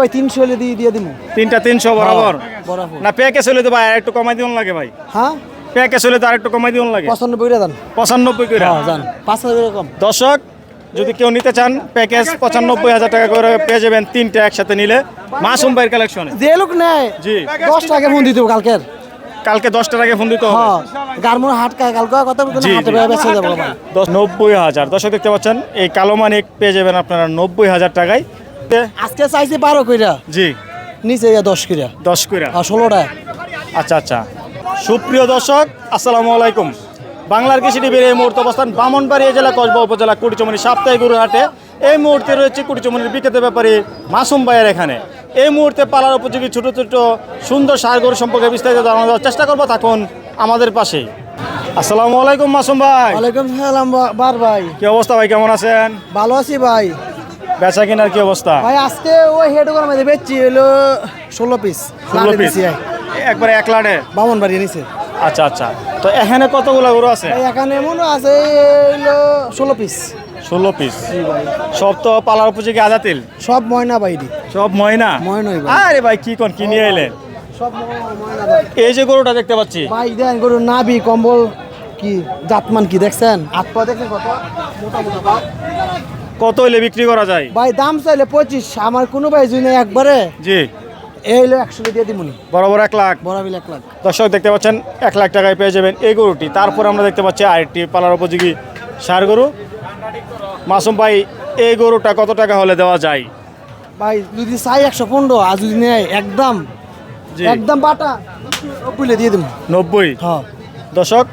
ভাই তিনশো হলে দিয়ে দিয়ে দিব তিনটা তিনশো বরাবর? বরাবর। না প্যাকে চলে তো ভাই আর একটু কমাই দিন লাগে ভাই। হ্যাঁ? প্যাকে চলে তো আর একটু কমাই দিন লাগে। পঁচানব্বই করে দেন। পঁচানব্বই করে। হ্যাঁ পাঁচ হাজার কম। দর্শক যদি কেউ নিতে চান প্যাকেজ পঁচানব্বই হাজার টাকা করে পেয়ে যাবেন তিনটা একসাথে নিলে। মাসুম ভাইয়ের কালেকশনে যে লোক নেয় জি। দশ টাকা ফোন দিতে কালকের। কালকে দশটার আগে ফোন দিতে হবে। হ্যাঁ গারমোর হাট কালকে কথা বলতে হাটে জি। যাব দশ নব্বই হাজার। দর্শক দেখতে পাচ্ছেন এই কালো মানিক পেয়ে যাবেন আপনারা নব্বই হাজার টাকায়। আজকে চাইছি বারো কইরা। জি। নিচে দশ কইরা। দশ করে আর ষোলোটা। আচ্ছা আচ্ছা। সুপ্রিয় দর্শক আসসালামু আলাইকুম। বাংলার কৃষি টিভির এই মুহূর্তে অবস্থান বামনবাড়িয়া জেলা কসবা উপজেলা কুড়িচমনি সাপ্তাহিক গরুহাটে। এই মুহূর্তে রয়েছে কুটিচমনির বিকেতে ব্যাপারী মাসুম ভাইয়ের এখানে। এই মুহূর্তে পালার উপযোগী ছোট ছোট সুন্দর সার গরু সম্পর্কে বিস্তারিত জানানোর দেওয়ার চেষ্টা করব। থাকুন আমাদের পাশে আসসালামু আলাইকুম মাসুম ভাই। ওয়ালাইকুম সালাম বার ভাই। কি অবস্থা ভাই? কেমন আছেন? ভালো আছি ভাই। বেচা কিনার কি অবস্থা? ভাই আজকে ওই হেড করে মধ্যে বেচছি হলো ষোলো পিস ষোলো পিস একবারে এক লাডে? বামন বাড়ি নিচে আচ্ছা আচ্ছা। তো এখানে কতগুলো গরু আছে? এখানে এমন আছে হলো ষোলো পিস ষোলো পিস সব তো পালার উপযোগী আদা তেল সব ময়না বাইরি। সব ময়না? ময়নাই ভাই। আরে ভাই কি কোন কিনে এলেন? সব ময়না এই যে গরুটা দেখতে পাচ্ছি। ভাই দেন গরু নাবি কম্বল কি জাতমান কি দেখছেন? হাত পা কত? মোটা মোটা। কত হইলে বিক্রি করা যায়? ভাই দাম চাইলে পঁচিশ আমার কোনো ভাই জুই নেই একবারে জি। এই হলো একশো দিয়ে দিমুনি। বরাবর এক লাখ। বরাবিল এক লাখ। দর্শক দেখতে পাচ্ছেন এক লাখ টাকায় পেয়ে যাবেন এই গরুটি। তারপর আমরা দেখতে পাচ্ছি আরেকটি পালার উপযোগী সার গরু। মাসুম ভাই এই গরুটা কত টাকা হলে দেওয়া যায়? ভাই যদি চাই একশো পনেরো আর যদি নেয় একদম একদম বাটা বুঝলে দিয়ে দিব নব্বই? হ্যাঁ। দর্শক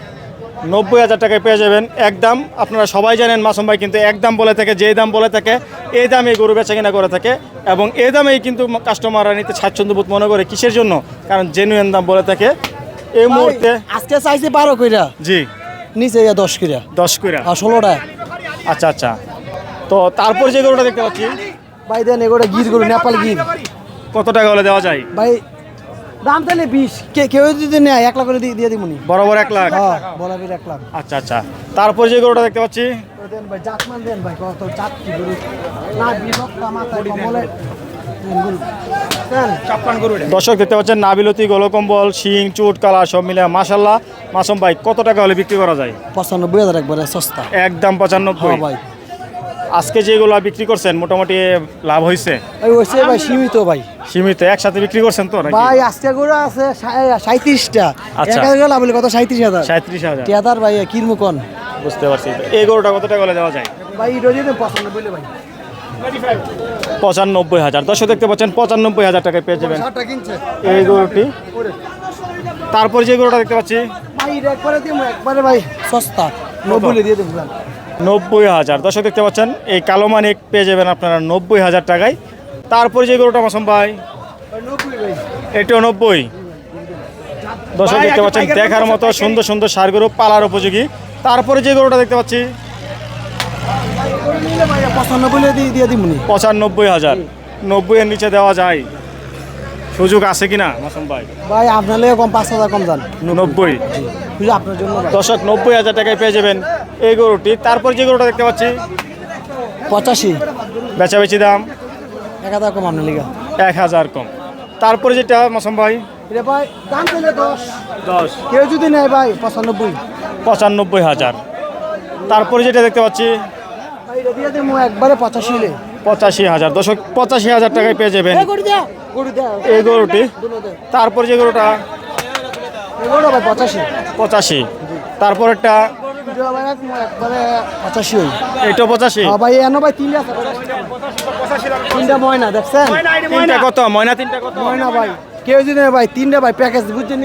নব্বই হাজার টাকায় পেয়ে যাবেন। একদম আপনারা সবাই জানেন মাসুম ভাই কিন্তু একদম বলে থাকে যে দাম বলে থাকে এই দামে গরু বেচা কিনা করে থাকে এবং এই দামেই কিন্তু কাস্টমাররা নিতে স্বাচ্ছন্দ্যবোধ মনে করে কিসের জন্য? কারণ জেনুইন দাম বলে থাকে। এই মুহূর্তে আজকে চাইছি বারো কইরা। জি। নিচে দশ কইরা। দশ কইরা। আর ষোলোটা। আচ্ছা আচ্ছা। তো তারপর যে গরুটা দেখতে পাচ্ছি। ভাই দেন এগুলো গির গরু নেপাল গির। কত টাকা হলে দেওয়া যায়? ভাই দাম তাহলে বিশ। কে কেউ যদি নেয় এক লাখ করে দিয়ে দিয়ে দিবনি বরাবর এক লাখ? হ্যাঁ এক লাখ। আচ্ছা আচ্ছা। তারপর যে গরুটা দেখতে পাচ্ছি? দেন ভাই জাতমান দেন ভাই কত জাত কি গরু। না বিভক্তা কমলে। দেন। দর্শক দেখতে পাচ্ছেন নাবিলতি গলকম্বল শিং চুট কালা সব মিলে মাসাল্লাহ মাসুম ভাই কত টাকা হলে বিক্রি করা যায়? পঁচানব্বই হাজার একবারে সস্তা। একদম পঁচানব্বই। হ্যাঁ ভাই। আজকে যেগুলো বিক্রি করছেন মোটামুটি লাভ হয়েছে ভাই সীমিত ভাই। সীমিত একসাথে বিক্রি করছেন তো নাকি? ভাই আজকে গরু আছে সাঁত্রিশটা আচ্ছা। লাভ হলে কত? সাঁত্রিশ হাজার। সাঁত্রিশ হাজার। টিয়াদার ভাই কিরমুকন বুঝতে পারছি। এই গরুটা কত টাকা দেওয়া যায়? ভাই রোজই তো পঁচানব্বই ভাই। পঁচানব্বই হাজার। দর্শক দেখতে পাচ্ছেন পঁচানব্বই হাজার টাকায় পেয়ে যাবেন। এই গরুটি। তারপর যে গরুটা দেখতে পাচ্ছি ভাই একবারে দিব একবারে ভাই সস্তা। নব্বই দিয়ে দেবো নব্বই হাজার। দর্শক দেখতে পাচ্ছেন এই কালো মানিক পেয়ে যাবেন আপনারা নব্বই হাজার টাকায়। তারপরে যে গরুটা মাসুম ভাই এটিও নব্বই। দর্শক দেখতে পাচ্ছেন দেখার মতো সুন্দর সুন্দর সার গরু পালার উপযোগী। তারপরে যে গরুটা দেখতে পাচ্ছি পঁচানব্বই হাজার। নব্বই এর নিচে দেওয়া যায়। সুযোগ আছে কিনা মাসুম ভাই? ভাই আপনার কম পাঁচ হাজার কম যান। নব্বই। আপনার জন্য। দর্শক নব্বই হাজার টাকায় পেয়ে যাবেন। এই গরুটি। তারপর যে গরুটা দেখতে পাচ্ছি পঁচাশি। বেচাবেচি দাম এক হাজার কম আপনার লেগে। এক হাজার কম। তারপরে যেটা মাসুম ভাই? ভাই দাম পেলে দশ। দশ। কেউ যদি নেয় ভাই পঁচানব্বই। পঁচানব্বই হাজার। তারপরে যেটা দেখতে পাচ্ছি একবারে পঁচাশি পঁচাশি হাজার। দশক পঁচাশি হাজার টাকায় পেয়ে যাবেন। এই গরুটি তারপর যে গরুটা পঁচাশি। পঁচাশি। এক- একবারে পঁচাশি হই এটা পঁচাশি? হ্যাঁ ভাই এনো ভাই তিনটা আছে। তিনটা ময়না দেখছেন? তিনটা কত? ময়না তিনটা কত? ময়না ভাই কেউ যদি ভাই তিনটা ভাই প্যাকেজ বুঝছেন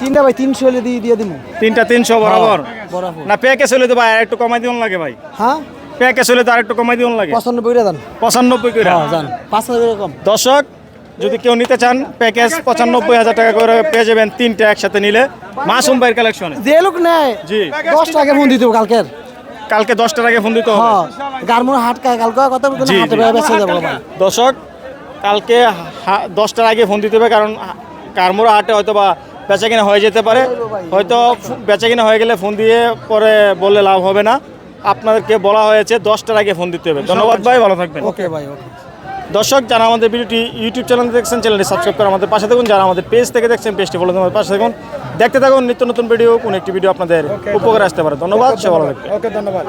তিনটা ভাই তিনশো হলে দিয়ে দিয়ে দিব তিনটা তিনশো বরাবর। বরাবর। না প্যাকে চলে তো ভাই আর একটু কমাই দিন লাগে ভাই। হ্যাঁ? প্যাকে চলে তো আর একটু কমাই দিন লাগে। পঁচানব্বই করে দেন। পঁচানব্বই করে। হ্যাঁ পাঁচ হাজার কম। দর্শক যদি কেউ নিতে চান প্যাকেজ পঁচানব্বই হাজার টাকা করে পেয়ে যাবেন তিনটা একসাথে নিলে। মাসুম ভাইয়ের কালেকশনে যে লোক নেয় জি। দশ টাকা ফোন দিতে হবে কালকের। কালকে দশটার আগে ফোন দিতে হবে। হ্যাঁ হাট কায় কালকে কথা বলতে হাটে বেঁচে যাব দর্শক কালকে দশটার আগে ফোন দিতে হবে কারণ কারমোড়া হাটে হয়তো বা বেচা কিনা হয়ে যেতে পারে। হয়তো বেচা কিনা হয়ে গেলে ফোন দিয়ে পরে বললে লাভ হবে না। আপনাদেরকে বলা হয়েছে দশটার আগে ফোন দিতে হবে। ধন্যবাদ ভাই ভালো থাকবেন। ওকে ভাই ওকে। দর্শক যারা আমাদের ভিডিওটি ইউটিউব চ্যানেল দেখছেন চ্যানেলটি সাবস্ক্রাইব করে আমাদের পাশে থাকুন। যারা আমাদের পেজ থেকে দেখছেন পেজটি বলে আমাদের পাশে থাকুন। দেখতে থাকুন নিত্য নতুন ভিডিও কোন একটি ভিডিও আপনাদের উপকারে আসতে পারে। ধন্যবাদ সে ভালো থাকবে ওকে ধন্যবাদ।